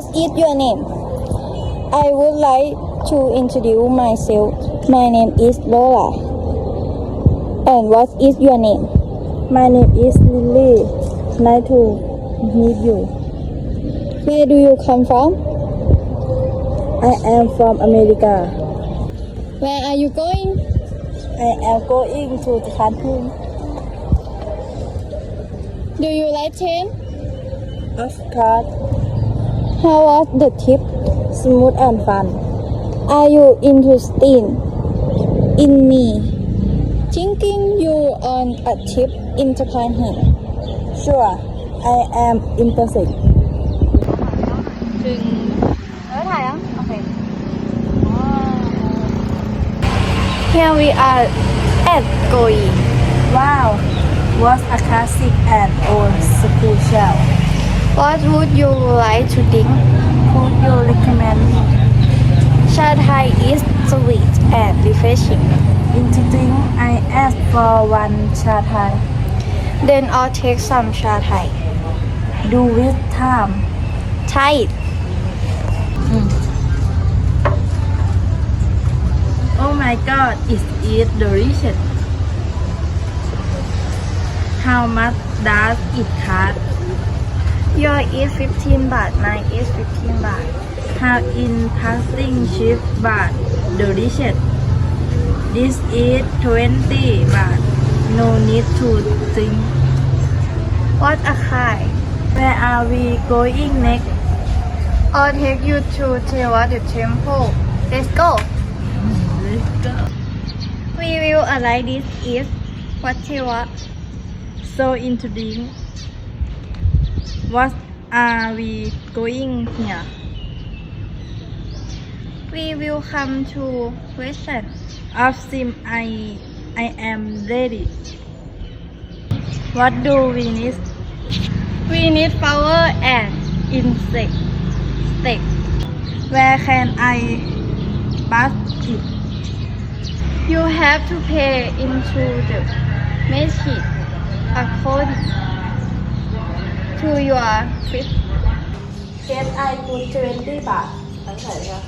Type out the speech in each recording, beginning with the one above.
What is your name? I would like to introduce myself. My name is Lola. And what is your name? My name is Lily. Nice to meet you. Where do you come from? I am from America. Where are you going? I am going to Khartoum. Do you like him? Of course. How was the trip? Smooth and fun. Are you interested in me? Thinking you on a trip in Japan here? Sure, I am interested. ถึงเออถ่ายอ่ะโอเค Here we are at Goi. Wow, what a classic and old school show. What would you like to drink? Would you recommend? Cha Thai is sweet and refreshing. In to drink, I ask for one Cha Thai. Then I'll take some Cha Thai. Do with time. Tight. Hmm. Oh my god, it is delicious. How much does it cost? Your is 15 baht, mine is 15 baht. How in passing cheap but delicious. This is 20 baht. No need to think. What a kind. Where are we going next? I'll take you to Theravada temple. Let's go. Let's go. We will arrive this is Wat Thewa. So intriguing. What are we going here? We will come to Western. Of sim I I am ready. What do we need? We need flower and insect. Stick. Where can I pass it? You have to pay into the machine according to your fit. Can I put 20 baht? ทั้งใส่ค่ะ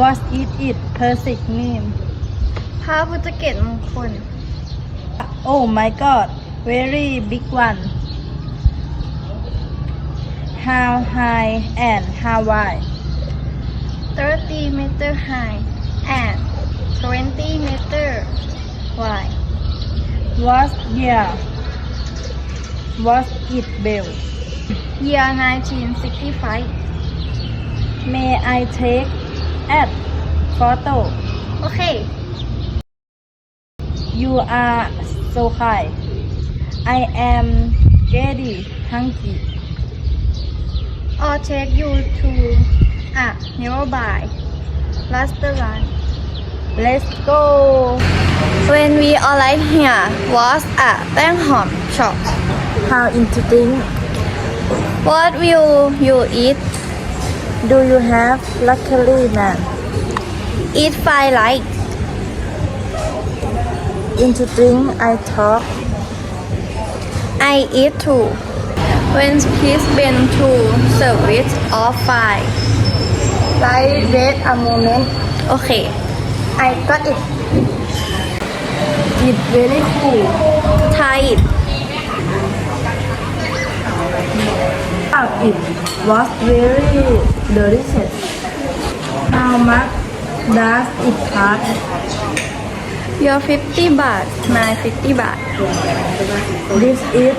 What is it perfect name? พระพุทธเกตมงคล Oh my god, very big one. How high and how wide? 30 meter high and 20 meter wide. What year? Was it built? Year 1965. May I take a photo? Okay. You are so high. I am getting hungry. I'll take you to a nearby restaurant. Let's go. When we arrived here was a Bang Hom shop. How interesting. What will you eat? Do you have luckily man? Eat fried rice. Interesting. I talk. I eat too. When please been to service of five. Like wait a moment. Okay. I got it. It's very cool. Tight. Ah, it was very delicious. How much does it cost? Your 50 baht. My 50 baht. This is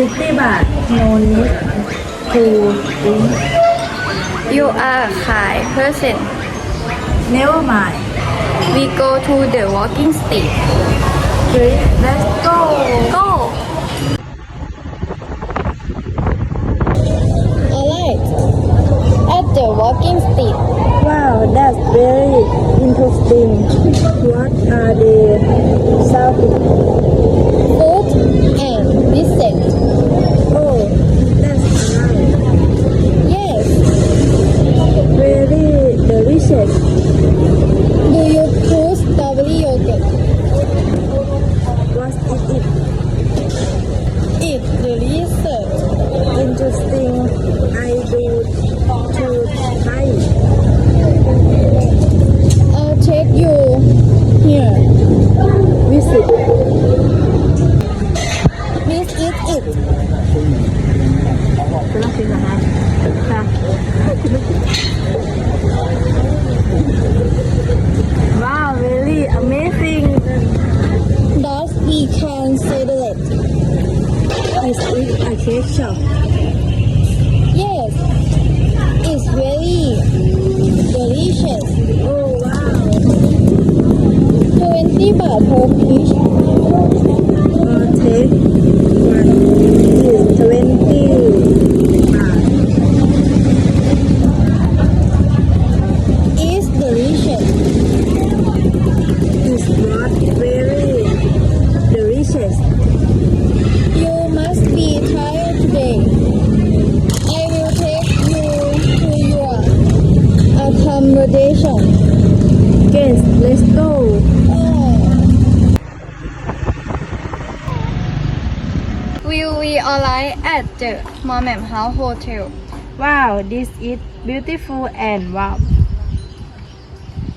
six, 60 baht. No need to. You are a kind person. Never mind. We go to the walking stick. Please, let's go. Go. Alright. At the walking stick. Wow, that's very interesting. What are they serving? Texas. 20 baht per. Uh, take one is delicious. It's not very delicious. You must be tired today. I will take you to your accommodation. Yes, let's go. We at the Momem House Hotel? Wow, this is beautiful and warm.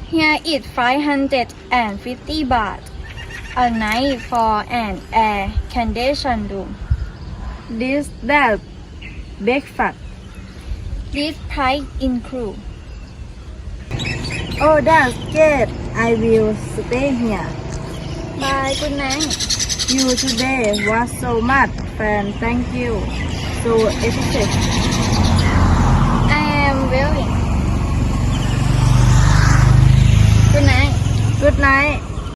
Here is 550 baht a night for an air conditioned room. This that breakfast. This price include Oh, that's good I will stay here. Bye, good night. You today was so much fun. Thank you. So efficient. I am willing. Good night. Good night.